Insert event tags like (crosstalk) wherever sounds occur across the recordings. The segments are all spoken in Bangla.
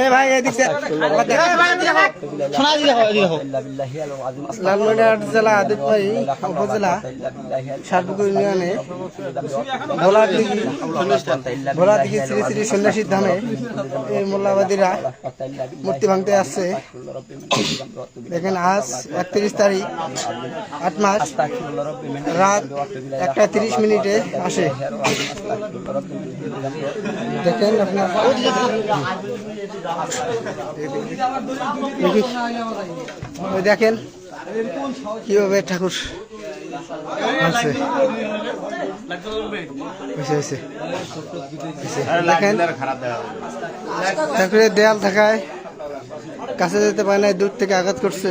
এ ভাই এদিক শোনা দিলে লালমনিরহাট জেলা আদিতবাড়ি উপজেলা ষাটপুকুর ইউনিয়নে ভোলার দিঘি ভোলার দিঘি শ্রী শ্রী সন্ন্যাসীর ধামে এই মোল্লাবাদীরা মূর্তি ভাঙতে আসছে। দেখেন আজ একত্রিশ তারিখ আট মাস রাত একটা তিরিশ মিনিটে আসে। দেখেন আপনার। ওই দেখেন কীভাবে ঠাকুর। দেখেন। ঠাকুরের দেয়াল থাকায় কাছে যেতে পারে না দূর থেকে আঘাত করছে।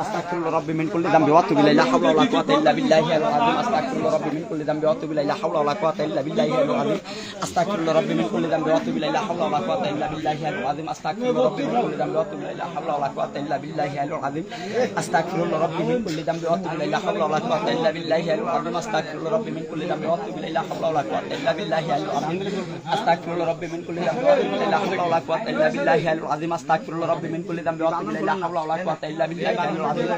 أستغفر الله ربي من كل ذنب وأتوب إليه. لا حول ولا قوة إلا بالله العظيم. أستغفر الله ربي من كل ذنب وأتوب إليه. لا حول ولا قوة إلا بالله العظيم. أستغفر الله ربي من كل ذنب وأتوب إليه. لا حول ولا قوة إلا بالله العظيم. أستغفر الله ربي من كل ذنب وأتوب إليه. لا حول ولا قوة إلا بالله العظيم. أستغفر الله ربي من كل ذنب وأتوب إليه. لا حول ولا قوة إلا بالله العظيم. أستغفر الله ربي من كل ذنب وأتوب إليه. لا حول ولا قوة إلا بالله العظيم. أستغفر الله ربي من كل ذنب وأتوب إليه. لا حول ولا قوة إلا بالله العظيم. أستغفر الله ربي من كل ذنب واتوب اليه لا حول ولا قوه الا بالله العظيم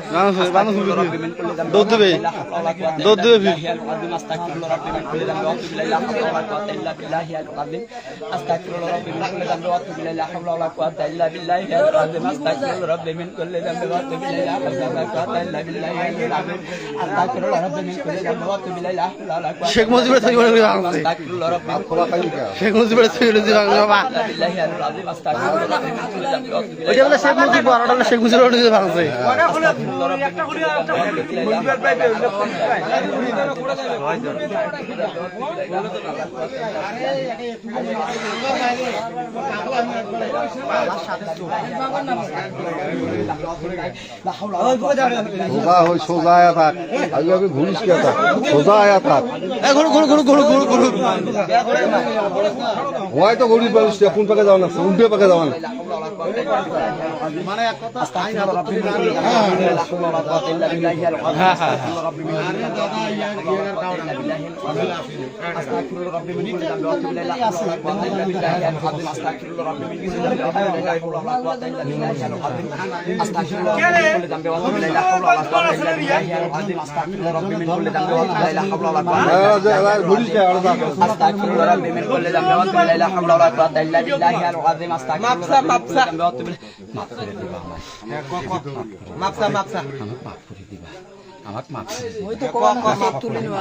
বানানো استغفر الله ربي من كل ذنب দুধ দেবে لا حول ولا قوه দুধ الا দেবে بالله العظيم استغفر الله ربي من كل ذنب واتوب اليه لا حول ولا قوه الا بالله العظيم استغفر الله ربي من كل ذنب واتوب اليه لا حول ولا قوه الا بالله العظيم استغفر الله ربي من كل ذنب واتوب اليه لا حول ولا قوه الا بالله العظيم استغفر الله ربي من كل ذنب واتوب اليه لا حول ولا قوه শেখ মুজিবের ছবি মনে করে ভাঙছে استغفر الله ربي শেখ মুজিবের ছবি মনে করে ভাঙছে বাবা لا بالله العظيم استغفر الله ربي من كل ذنب واتوب اليه ওইটা বলে শেখ ওটা বলে শেখ মুজিবের মনে ভাঙছে? সোজা হই সোজা আয়া থাক। আগে আগে ঘুরিস কে থাক? সোজা আয়া থাক। এ ঘুরু ঘুরু ঘুরু ঘুরু ঘুরু ঘুরু। হয় তো গরিব মানুষ কোন পাকে যাওয়া না উল্টে পাকে যাওয়া না হ্যাঁ, যে, এবার ঘুরিস কে আর থাক استغفر الله ربي من كل ذنب واتوب اليه لا حول ولا قوه الا بالله العظيم استغفر الله মাপসা মাপসা। আমার মাফসা আমাকে মাফ ওই তো কম কম তুলে নিবা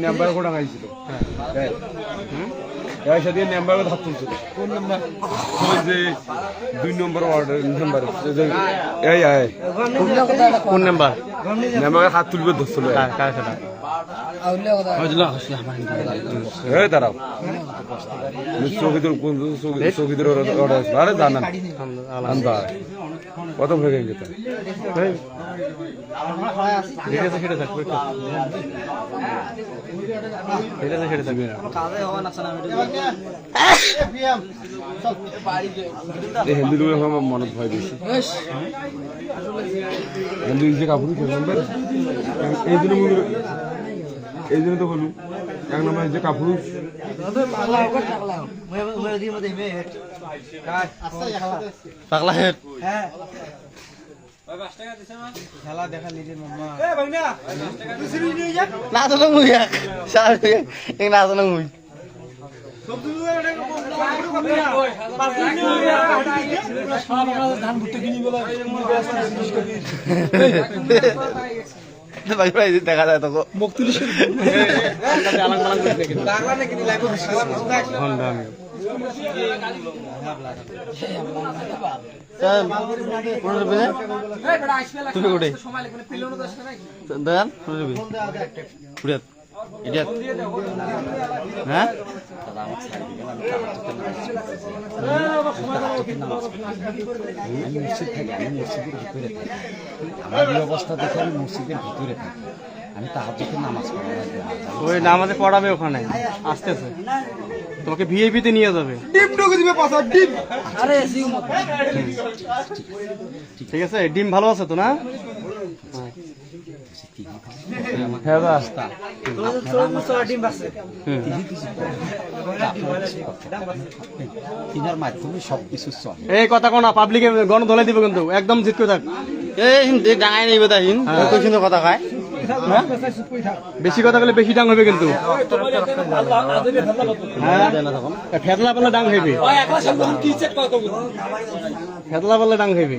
নাম্বার কোটা গাইছিল হ্যাঁ সেদিন নাম্বার হাত তুলছিল কোন নাম্বার ওই যে দুই নম্বর ওয়ার্ডের নাম্বার এই এই কোন নাম্বার নাম্বার হাত তুলবে ধরছিল কার সেটা এই দাঁড়াও চৌকিদের কোন চৌকিদের অর্ডার আছে আরে জানান আন্দা কত ভেঙে গেছে ঠিক আছে, সেটা থাকবে ঠিক আছে, সেটা থাকবে এই হিন্দু লোক আমার মনত ভয় বেশি। হিন্দু যে মনে এই জন্য তো হলো এক নম্বর যে কাপড় পাগলা হেড। খেলা দেখা নিজের মামা মুই এক। সারা এক না তো মুই (laughs) ভাই ভাই দেখা যায় তো তুমি কোটে দেন এডিয়াত হ্যাঁ আমি মসজিদ থাকি আমি মসজিদের ভিতরে থাকি আমার এই অবস্থা দেখে আমি মসজিদের ভিতরে থাকি আমি নামাজ পড়া ওই নামাজে পড়াবে ওখানে আসতেছে তোমাকে ভিআইপিতে নিয়ে যাবে আরে ঠিক আছে ডিম ভালো আছে তো না? হ্যাঁ দা তিনার মাধ্যমে সব কিছু চলে। এই কথা কোনা পাবলিকে গণ ধলাই দিব কিন্তু একদম জিত করে থাক। এই হিন্দি ডাঙাই নিবে তা হিন। সুন্দর কথা খায় হ্যাঁ? বেশি কথা বলে বেশি ডাং হবে কিন্তু। হ্যাঁ? ফেতলা পাল্লা ডাং হইবে। ফেতলা পাল্লা ডাং হইবে।